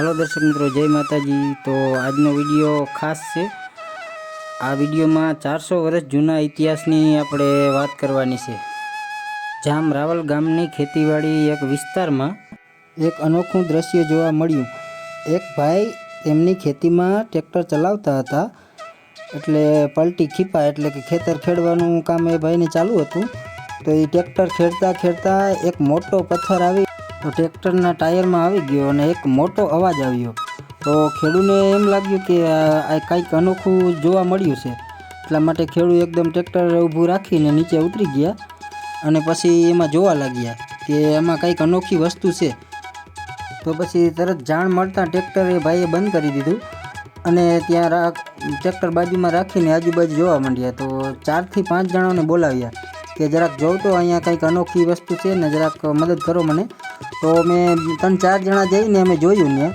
હાલો દર્શક મિત્રો, જય માતાજી. તો આજનો વીડિયો ખાસ છે. આ વિડીયોમાં ચારસો વર્ષ જૂના ઇતિહાસની આપણે વાત કરવાની છે. જામ રાવલ ગામની ખેતીવાડી એક વિસ્તારમાં એક અનોખું દ્રશ્ય જોવા મળ્યું. એક ભાઈ એમની ખેતીમાં ટ્રેક્ટર ચલાવતા હતા. એટલે પલટી ખીપા, એટલે કે ખેતર ખેડવાનું કામ એ ભાઈને ચાલુ હતું. તો એ ટ્રેક્ટર ખેડતા ખેડતા એક મોટો પથ્થર આવી તો ટ્રેક્ટરના ટાયરમાં આવી ગયો અને એક મોટો અવાજ આવ્યો. તો ખેડૂને એમ લાગ્યું કે આ કંઈક અનોખું જોવા મળ્યું છે. એટલા માટે ખેડૂ એકદમ ટ્રેક્ટર ઊભું રાખીને નીચે ઉતરી ગયા અને પછી એમાં જોવા લાગ્યા કે એમાં કંઈક અનોખી વસ્તુ છે. તો પછી તરત જાણ મળતા ટ્રેક્ટરે ભાઈએ બંધ કરી દીધું અને ત્યાં ટ્રેક્ટર બાજુમાં રાખીને આજુબાજુ જોવા માંડ્યા. તો ચારથી પાંચ જણાને બોલાવ્યા. કે જરાક જોઉં તો અહીંયા કંઈક અનોખી વસ્તુ છે ને જરાક મદદ કરો મને. તો મેં ત્રણ ચાર જણા જઈને અમે જોયું ને.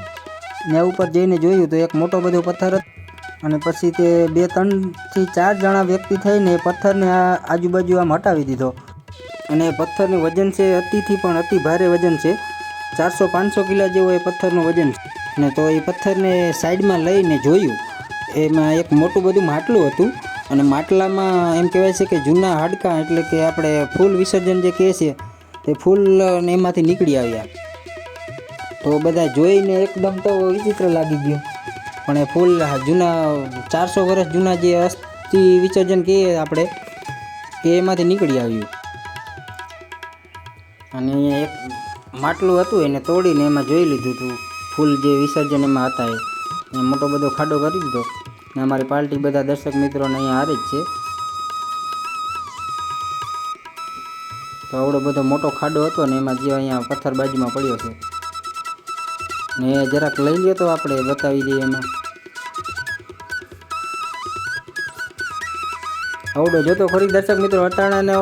ત્યાં ઉપર જઈને જોયું તો એક મોટો બધો પથ્થર અને પછી તે બે ત્રણથી ચાર જણા વ્યક્તિ થઈને એ પથ્થરને આજુબાજુ આમ હટાવી દીધો. અને પથ્થરનું વજન છે અતિથી પણ અતિ ભારે વજન છે. ચારસો પાંચસો કિલા જેવો એ પથ્થરનું વજન છે. ને તો એ પથ્થરને સાઈડમાં લઈને જોયું. એમાં એક મોટું બધું માટલું હતું. અને માટલામાં એમ કહેવાય છે કે જૂના હાડકાં એટલે કે આપણે ફૂલ વિસર્જન જે કહે છે, તે ફૂલ એમાંથી નીકળી આવ્યા. તો બધા જોઈને એકદમ તો વિચિત્ર લાગી ગયું. પણ એ ફૂલ જૂના, ચારસો વર્ષ જૂના જે અસ્થિ વિસર્જન કહીએ આપણે કે એમાંથી નીકળી આવ્યું. અને એક માટલું હતું એને તોડીને એમાં જોઈ લીધું હતું. ફૂલ જે વિસર્જન એમાં હતા એ મોટો બધો ખાડો કરી દીધો. ને અમારી પાર્ટી બધા દર્શક મિત્રોને અહીંયા હારે જ છે. તો આવડો બધો મોટો ખાડો હતો ને એમાં જે અહીંયા પથ્થર બાજુમાં પડ્યો છે. ને જરાક લઈ લ્યો તો આપણે બતાવી દઈએ એમાં. આવડો જોતો ખરી દર્શક મિત્રો અટાણાને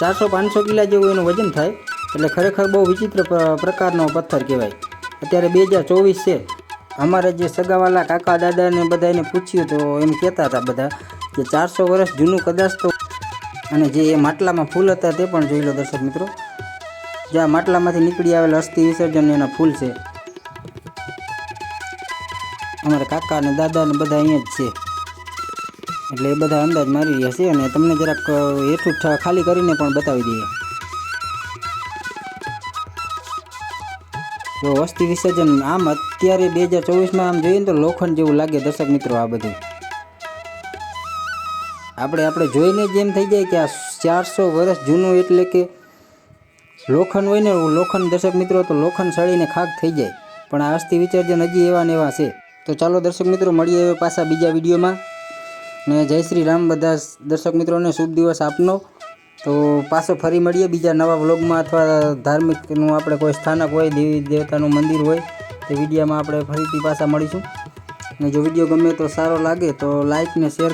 ચારસો પાંચસો કિલા જેવું એનું વજન થાય. એટલે ખરેખર બહુ વિચિત્ર પ્રકારનો પથ્થર કહેવાય. અત્યારે બે હજાર ચોવીસ છે. અમારે જે સગાવાલા કાકા દાદાને બધા એને પૂછ્યું તો એમ કહેતા હતા બધા કે ચારસો વર્ષ જૂનું કદાચ તો અને જે એ માટલામાં ફૂલ હતા તે પણ જોઈ લો દર્શક મિત્રો. જે આ માટલામાંથી નીકળી આવેલા અસ્થિ વિસર્જન એના ફૂલ છે. અમારા કાકા અને દાદા ને બધા અહીંયા જ છે. એટલે એ બધા અંદાજ મારી રહ્યા છે અને તમને જરાક હેઠું ખાલી કરીને પણ બતાવી દઈએ. જો અસ્થિ વિસર્જન આમ અત્યારે બે હજાર ચોવીસમાં આમ જોઈએ ને તો લોખંડ જેવું લાગે દર્શક મિત્રો આ બધું. આપણે આપણે જોઈને જ એમ થઈ જાય કે આ ચારસો વર્ષ જૂનું એટલે કે લોખંડ હોય ને લોખંડ દર્શક મિત્રો તો લોખંડ સળીને ખાક થઈ જાય. પણ આ અસ્થિ વિસર્જન હજી એવા ને એવા છે. તો ચાલો દર્શક મિત્રો મળીએ હવે પાછા બીજા વિડીયોમાં. ને જય શ્રી રામ બધા દર્શક મિત્રોને શુભ દિવસ આપનો. તો પાછો ફરી મળીએ બીજા નવા વ્લોગમાં અથવા ધાર્મિકનું આપણે કોઈ સ્થાનક હોય, દેવી દેવતાનું મંદિર હોય, તે વિડીયામાં આપણે ફરીથી પાછા મળીશું. અને જો વીડિયો ગમે તો સારો લાગે તો લાઈક ને શેર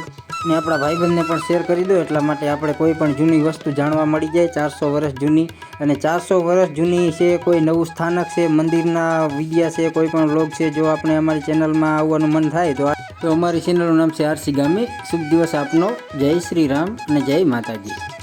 ને આપણા ભાઈબંધને પણ શેર કરી દો. એટલા માટે આપણે કોઈ પણ જૂની વસ્તુ જાણવા મળી જાય. ચારસો વર્ષ જૂની અને ચારસો વર્ષ જૂની છે, કોઈ નવું સ્થાનક છે, મંદિરના વિડીયા છે, કોઈ પણ વ્લોગ છે, જો આપણે અમારી ચેનલમાં આવવાનું મન થાય તો તો અમારી ચેનલનું નામ છે આરસી ગામી. શુભ દિવસ આપનો. જય શ્રી રામ અને જય માતાજી.